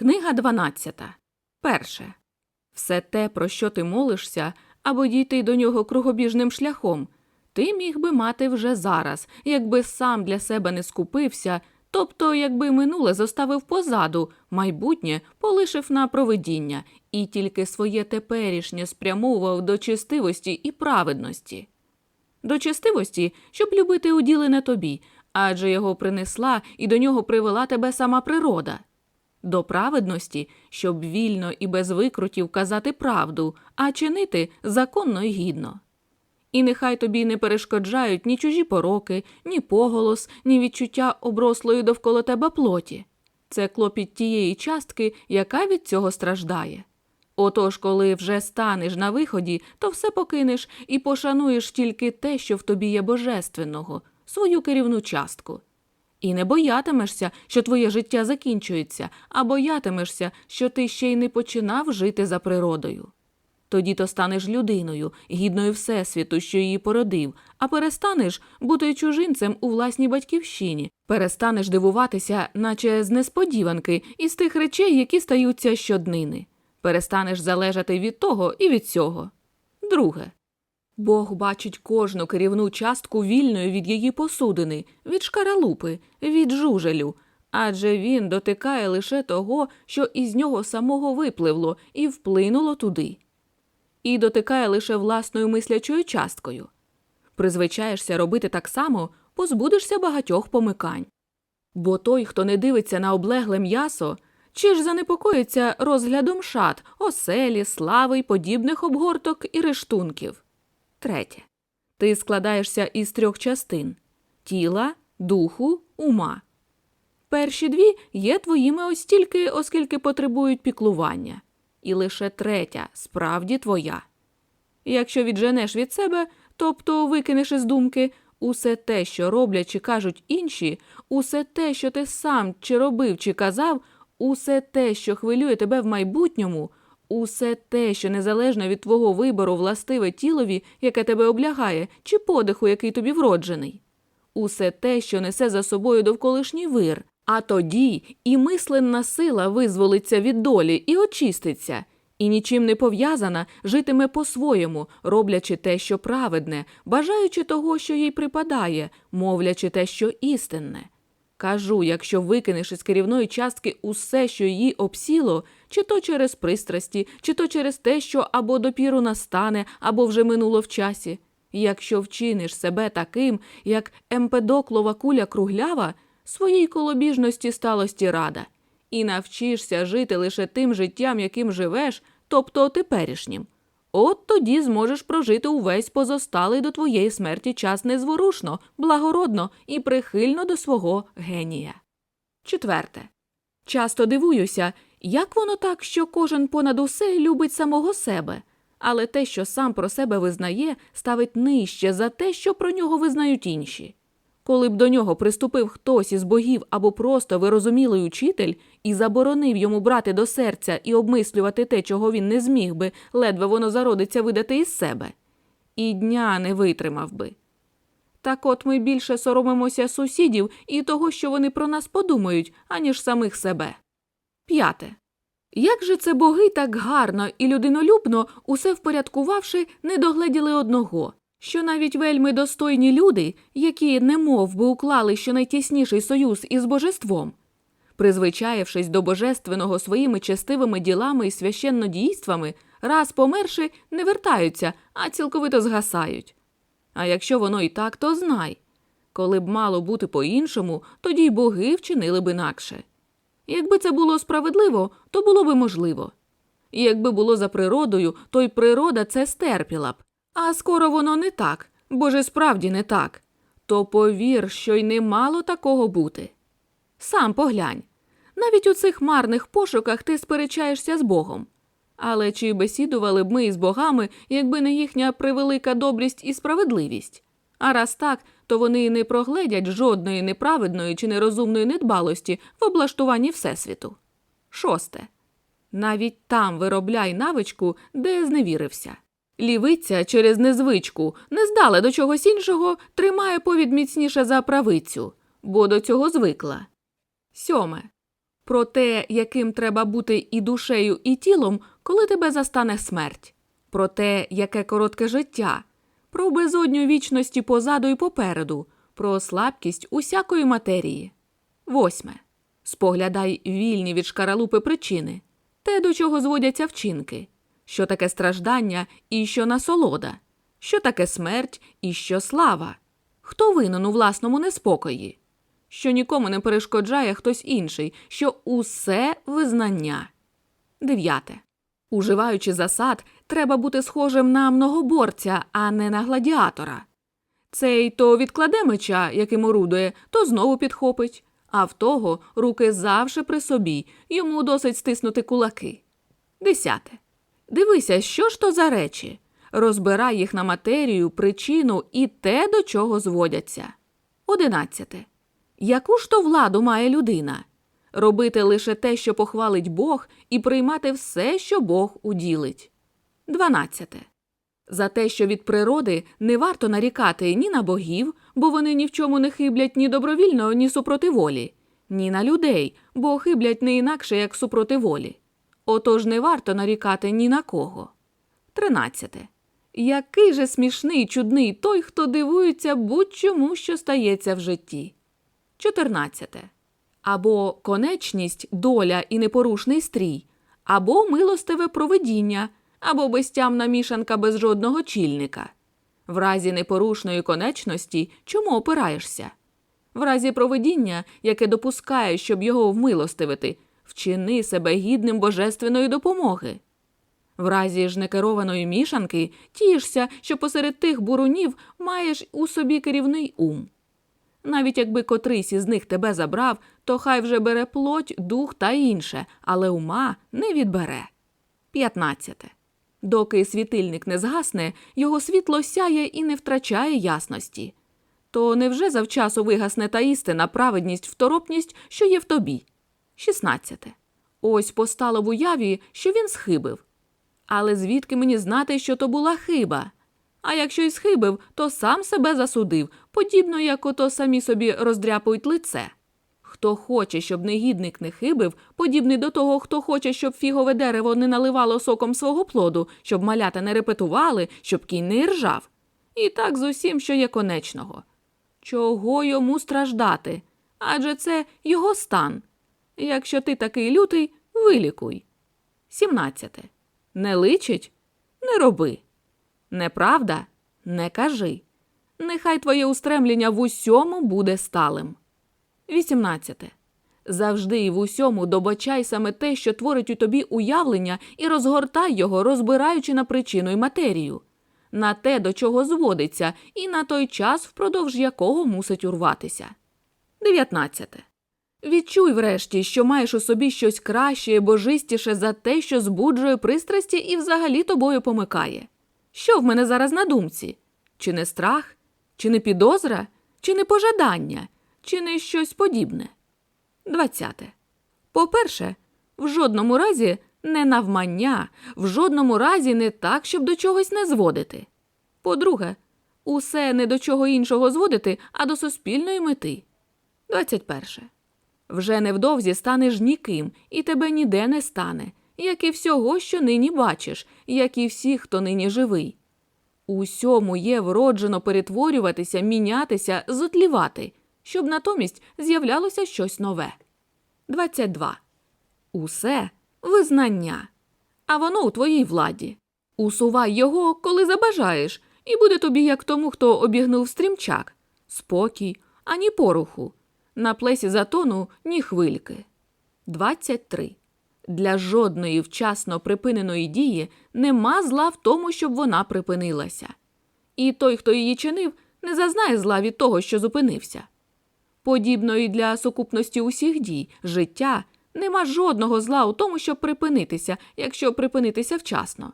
Книга 12. Перше. Все те, про що ти молишся, або дійти до нього кругобіжним шляхом, ти міг би мати вже зараз, якби сам для себе не скупився, тобто, якби минуле зоставив позаду, майбутнє полишив на провидіння і тільки своє теперішнє спрямовував до чистивості і праведності. До чистивості, щоб любити уділене тобі, адже його принесла і до нього привела тебе сама природа. До праведності, щоб вільно і без викрутів казати правду, а чинити законно і гідно. І нехай тобі не перешкоджають ні чужі пороки, ні поголос, ні відчуття оброслої довкола тебе плоті. Це клопіт тієї частки, яка від цього страждає. Отож, коли вже станеш на виході, то все покинеш і пошануєш тільки те, що в тобі є божественного, свою керівну частку. І не боятимешся, що твоє життя закінчується, а боятимешся, що ти ще й не починав жити за природою. Тоді то станеш людиною, гідною Всесвіту, що її породив, а перестанеш бути чужинцем у власній батьківщині, перестанеш дивуватися, наче з несподіванки, із тих речей, які стаються щоднини. Перестанеш залежати від того і від цього. Друге. Бог бачить кожну керівну частку вільною від її посудини, від шкаралупи, від жужелю, адже він дотикає лише того, що із нього самого випливло і вплинуло туди, і дотикає лише власною мислячою часткою. Призвичаєшся робити так само, позбудешся багатьох помикань. Бо той, хто не дивиться на облегле м'ясо, чи ж занепокоїться розглядом шат, оселі, слави й подібних обгорток і рештунків. Третє. Ти складаєшся із трьох частин тіла, духу, ума. Перші дві є твоїми ось тільки, оскільки потребують піклування, і лише третя справді твоя. Якщо відженеш від себе, тобто викинеш із думки усе те, що роблять чи кажуть інші, усе те, що ти сам чи робив, чи казав, усе те, що хвилює тебе в майбутньому, усе те, що незалежно від твого вибору властиве тілові, яке тебе облягає, чи подиху, який тобі вроджений, усе те, що несе за собою довколишній вир, а тоді і мисленна сила визволиться від долі і очиститься, і нічим не пов'язана житиме по-своєму, роблячи те, що праведне, бажаючи того, що їй припадає, мовлячи те, що істинне. Кажу, якщо викинеш із керівної частки усе, що її обсіло, чи то через пристрасті, чи то через те, що або допіру настане, або вже минуло в часі. Якщо вчиниш себе таким, як емпедоклова куля круглява, своїй колобіжності сталості рада, і навчишся жити лише тим життям, яким живеш, тобто теперішнім. От тоді зможеш прожити увесь позосталий до твоєї смерті час незворушно, благородно і прихильно до свого генія. Четверте. Часто дивуюся, як воно так, що кожен понад усе любить самого себе, але те, що сам про себе визнає, ставить нижче за те, що про нього визнають інші. Коли б до нього приступив хтось із богів або просто вирозумілий учитель і заборонив йому брати до серця і обмислювати те, чого він не зміг би, ледве воно зародиться видати із себе, і дня не витримав би. Так от ми більше соромимося сусідів і того, що вони про нас подумають, аніж самих себе. П'яте. Як же це боги так гарно і людинолюбно, усе впорядкувавши, не догледіли одного, що навіть вельми достойні люди, які немов би уклали щонайтісніший союз із божеством, призвичаєвшись до божественного своїми честивими ділами і священнодійствами, раз померши, не вертаються, а цілковито згасають. А якщо воно і так, то знай. Коли б мало бути по-іншому, тоді й боги вчинили б інакше. Якби це було справедливо, то було би можливо. І якби було за природою, то й природа це стерпіла б. А скоро воно не так, бо ж справді не так. То повір, що й не мало такого бути. Сам поглянь. Навіть у цих марних пошуках ти сперечаєшся з Богом. Але чи бесідували б ми із богами, якби не їхня превелика добрість і справедливість? А раз так, то вони не прогледять жодної неправедної чи нерозумної недбалості в облаштуванні Всесвіту. Шосте. Навіть там виробляй навичку, де зневірився. Лівиця через незвичку, не здала до чогось іншого, тримає повід міцніше за правицю, бо до цього звикла. Сьоме. про те, яким треба бути і душею, і тілом, коли тебе застане смерть, про те, яке коротке життя, про безодню вічності позаду і попереду, про слабкість усякої матерії. Восьме. Споглядай вільні від шкаралупи причини, те, до чого зводяться вчинки, що таке страждання і що насолода, що таке смерть і що слава, хто винен у власному неспокої, що нікому не перешкоджає хтось інший, що усе визнання. Дев'яте. Уживаючи засад, треба бути схожим на многоборця, а не на гладіатора. Цей то відкладе меча, яким орудує, то знову підхопить, а в того руки завжди при собі, йому досить стиснути кулаки. Десяте. Дивися, що ж то за речі. Розбирай їх на матерію, причину і те, до чого зводяться. Одинадцяте. Яку ж то владу має людина? Робити лише те, що похвалить Бог, і приймати все, що Бог уділить. 12. За те, що від природи не варто нарікати ні на богів, бо вони ні в чому не хиблять ні добровільно, ні супроти волі, ні на людей, бо хиблять не інакше, як супроти волі. Отож не варто нарікати ні на кого. 13. Який же смішний чудний той, хто дивується будь-чому, що стається в житті. 14. Або конечність, доля і непорушний стрій, або милостиве провидіння, або безтямна мішанка без жодного чільника. В разі непорушної конечності чому опираєшся? В разі провидіння, яке допускає, щоб його вмилостивити, вчини себе гідним божественної допомоги. В разі ж некерованої мішанки тішся, що посеред тих бурунів маєш у собі керівний ум. Навіть якби котрийсь із них тебе забрав, то хай вже бере плоть, дух та інше, але ума не відбере. 15. Доки світильник не згасне, його світло сяє і не втрачає ясності. То невже завчасу вигасне та істина, праведність, второпність, що є в тобі? 16. Ось постало в уяві, що він схибив. Але звідки мені знати, що то була хиба? А якщо й схибив, то сам себе засудив, подібно як ото самі собі роздряпують лице. Хто хоче, щоб негідник не хибив, подібний до того, хто хоче, щоб фігове дерево не наливало соком свого плоду, щоб малята не репетували, щоб кінь не іржав. І так з усім, що є конечного. Чого йому страждати? Адже це його стан. Якщо ти такий лютий, вилікуй. 17. Не личить? Не роби. Неправда? Не кажи. Нехай твоє устремлення в усьому буде сталим. 18. Завжди і в усьому добачай саме те, що творить у тобі уявлення, і розгортай його, розбираючи на причину й матерію, на те, до чого зводиться, і на той час, впродовж якого мусить урватися. 19. Відчуй врешті, що маєш у собі щось краще і божистіше за те, що збуджує пристрасті і взагалі тобою помикає. Що в мене зараз на думці? Чи не страх, чи не підозра, чи не пожадання, чи не щось подібне? 20. По-перше, в жодному разі не навмання, в жодному разі не так, щоб до чогось не зводити. По-друге, усе не до чого іншого зводити, а до суспільної мети. 21. Вже невдовзі станеш ніким, і тебе ніде не стане, як і всього, що нині бачиш, як і всіх, хто нині живий. Усьому є вроджено перетворюватися, мінятися, зотлівати, щоб натомість з'являлося щось нове. 22. Усе визнання. А воно у твоїй владі. Усувай його, коли забажаєш, і буде тобі, як тому, хто обігнув стрімчак. Спокій, ані поруху. На плесі затону ні хвильки. 23. Для жодної вчасно припиненої дії нема зла в тому, щоб вона припинилася. І той, хто її чинив, не зазнає зла від того, що зупинився. Подібно і для сукупності усіх дій, життя нема жодного зла у тому, щоб припинитися, якщо припинитися вчасно.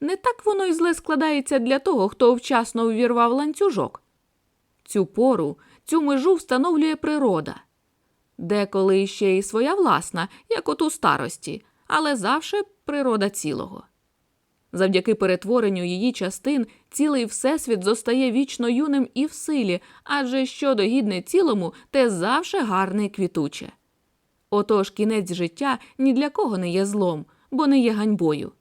Не так воно й зле складається для того, хто вчасно увірвав ланцюжок. Цю пору, цю межу встановлює природа. Деколи ще й своя власна, як от у старості, але завше природа цілого. Завдяки перетворенню її частин цілий всесвіт зостає вічно юним і в силі, адже що догідне цілому, те завше гарне і квітуче. Отож кінець життя ні для кого не є злом, бо не є ганьбою.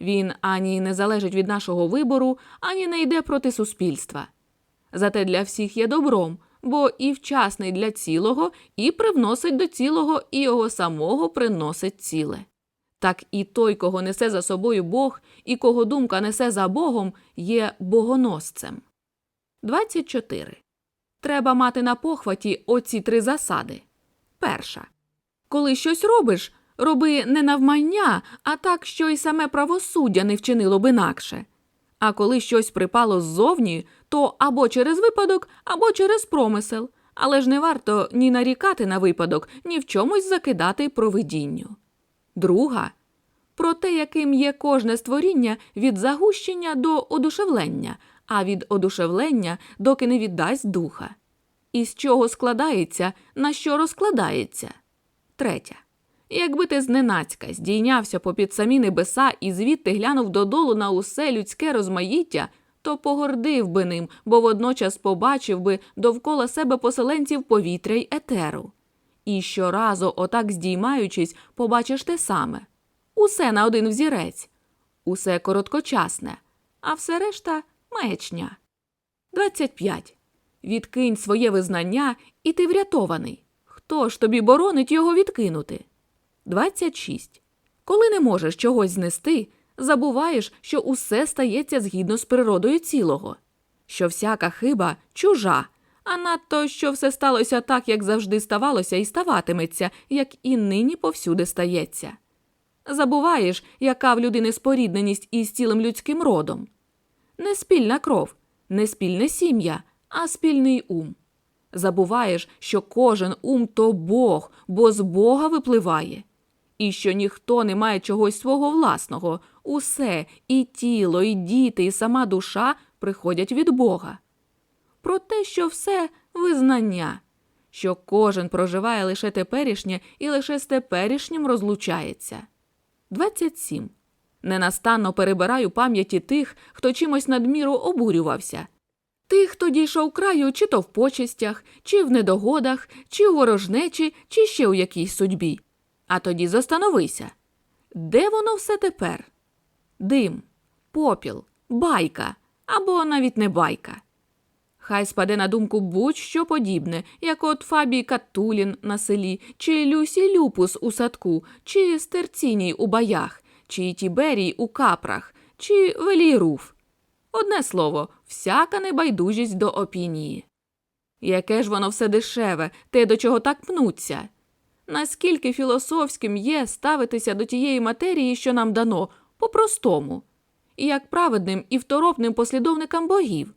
Він ані не залежить від нашого вибору, ані не йде проти суспільства. Зате для всіх є добром, бо і вчасний для цілого, і привносить до цілого, і його самого приносить ціле. Так і той, кого несе за собою Бог, і кого думка несе за Богом, є богоносцем. 24. Треба мати на похваті оці три засади. Перша. Коли щось робиш, роби не навмання, а так, що й саме правосуддя не вчинило б інакше. А коли щось припало ззовні, то або через випадок, або через промисел. Але ж не варто ні нарікати на випадок, ні в чомусь закидати провидінню. Друга про те, яким є кожне створіння від загущення до одушевлення, а від одушевлення, доки не віддасть духа. Із чого складається, на що розкладається. Третя. Якби ти зненацька здійнявся попід самі небеса і звідти глянув додолу на усе людське розмаїття, то погордив би ним, бо водночас побачив би довкола себе поселенців повітря й етеру. І щоразу, отак здіймаючись, побачиш те саме усе на один взірець, усе короткочасне, а все решта маячня. 25. Відкинь своє визнання, і ти врятований. Хто ж тобі боронить його відкинути? 26. Коли не можеш чогось знести, забуваєш, що усе стається згідно з природою цілого, що всяка хиба чужа, а надто що все сталося так, як завжди ставалося і ставатиметься, як і нині повсюди стається. Забуваєш, яка в людини спорідненість із цілим людським родом. Не спільна кров, не спільне сім'я, а спільний ум. Забуваєш, що кожен ум то Бог, бо з Бога випливає, і що ніхто не має чогось свого власного, усе, і тіло, і діти, і сама душа приходять від Бога. Про те, що все визнання, що кожен проживає лише теперішнє і лише з теперішнім розлучається. 27. Ненастанно перебираю пам'яті тих, хто чимось надміру обурювався. Тих, хто дійшов краю чи то в почестях, чи в недогодах, чи у ворожнечі, чи ще у якійсь судьбі. А тоді застановися. Де воно все тепер? Дим, попіл, байка або навіть не байка. Хай спаде на думку будь-що подібне, як от Фабій Катулін на селі, чи Люсі Люпус у садку, чи Стерціній у баях, чи Тіберій у капрах, чи Велій Руф. Одне слово, всяка небайдужість до опінії. Яке ж воно все дешеве, те, до чого так пнуться? Наскільки філософським є ставитися до тієї матерії, що нам дано, по-простому, і як праведним і второпним послідовникам богів?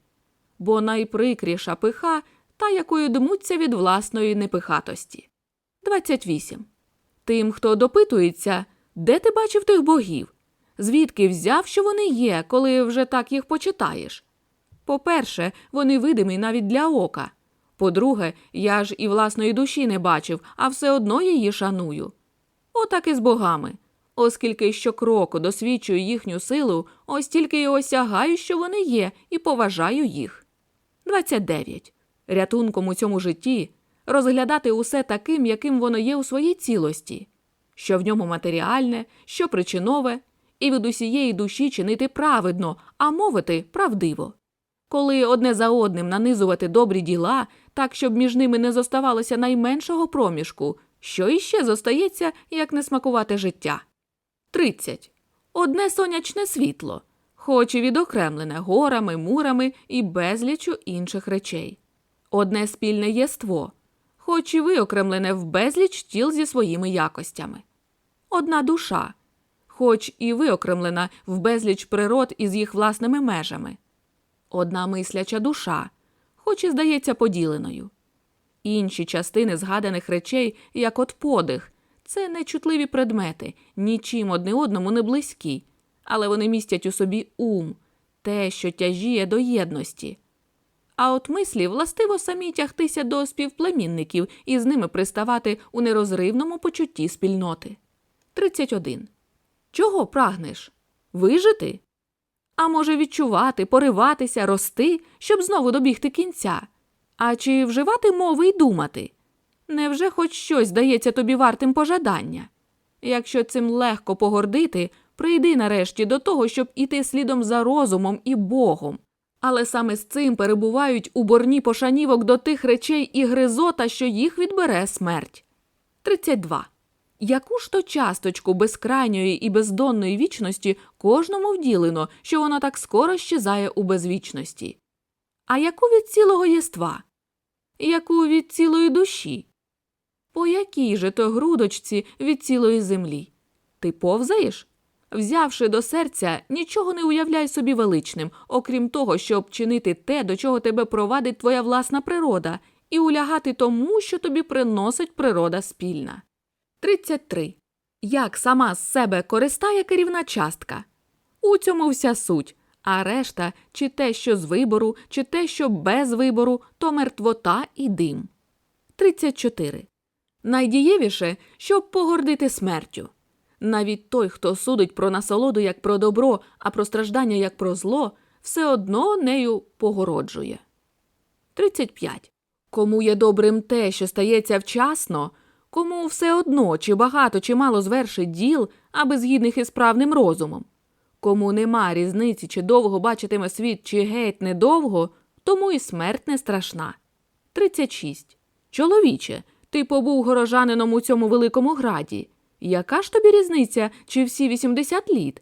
Бо найприкріша пиха та, якою дмуться від власної непихатості. 28. Тим, хто допитується, де ти бачив тих богів? Звідки взяв, що вони є, коли вже так їх почитаєш? По-перше, вони видимі навіть для ока. По-друге, я ж і власної душі не бачив, а все одно її шаную. Отак і з богами. Оскільки щокроку досвідчую їхню силу, ось тільки й осягаю, що вони є, і поважаю їх. 29. Рятунком у цьому житті розглядати усе таким, яким воно є у своїй цілості, що в ньому матеріальне, що причинове, і від усієї душі чинити праведно, а мовити правдиво. Коли одне за одним нанизувати добрі діла, так щоб між ними не зоставалося найменшого проміжку, що іще зостається, як не смакувати життя. 30. Одне сонячне світло, хоч і відокремлене горами, мурами і безлічу інших речей. Одне спільне єство, хоч і виокремлене в безліч тіл зі своїми якостями. Одна душа, хоч і виокремлена в безліч природ із їх власними межами. Одна мисляча душа, хоч і здається поділеною. Інші частини згаданих речей, як от подих, це нечутливі предмети, нічим одне одному не близькі, але вони містять у собі ум, те, що тяжіє до єдності. А от мислі властиво самі тягтися до співплемінників і з ними приставати у нерозривному почутті спільноти. 31. Чого прагнеш? Вижити? А може, відчувати, пориватися, рости, щоб знову добігти кінця? А чи вживати мови й думати? Невже хоч щось здається тобі вартим пожадання? Якщо цим легко погордити, прийди нарешті до того, щоб іти слідом за розумом і Богом. Але саме з цим перебувають у борні пошанівок до тих речей і гризота, що їх відбере смерть. 32. Яку ж то часточку безкрайньої і бездонної вічності кожному вділено, що воно так скоро щезає у безвічності? А яку від цілого єства? Яку від цілої душі? По якій же то грудочці від цілої землі? Ти повзаєш? Взявши до серця, нічого не уявляй собі величним, окрім того, щоб чинити те, до чого тебе провадить твоя власна природа, і улягати тому, що тобі приносить природа спільна. 33. Як сама з себе користає керівна частка? У цьому вся суть, а решта, чи те, що з вибору, чи те, що без вибору, то мертвота і дим. 34. Найдієвіше, щоб погордити смертю. Навіть той, хто судить про насолоду як про добро, а про страждання як про зло, все одно нею погороджує. 35. Кому є добрим те, що стається вчасно, кому все одно, чи багато, чи мало звершить діл, аби згідних із правним розумом. Кому нема різниці, чи довго бачитиме світ, чи геть недовго, тому і смерть не страшна. 36. Чоловіче, ти побув горожанином у цьому великому граді. Яка ж тобі різниця, чи всі 80 літ?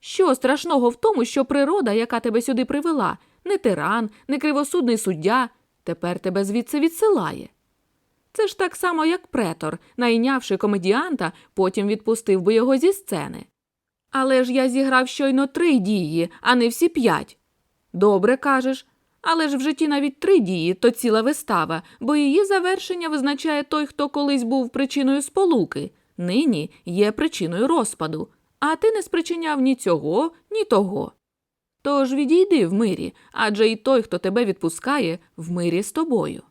Що страшного в тому, що природа, яка тебе сюди привела, не тиран, не кривосудний суддя, тепер тебе звідси відсилає. Це ж так само, як претор, найнявши комедіанта, потім відпустив би його зі сцени. Але ж я зіграв щойно три дії, а не всі п'ять. Добре кажеш, але ж в житті навіть три дії то ціла вистава, бо її завершення визначає той, хто колись був причиною сполуки, нині є причиною розпаду, а ти не спричиняв ні цього, ні того. Тож відійди в мирі, адже і той, хто тебе відпускає, в мирі з тобою.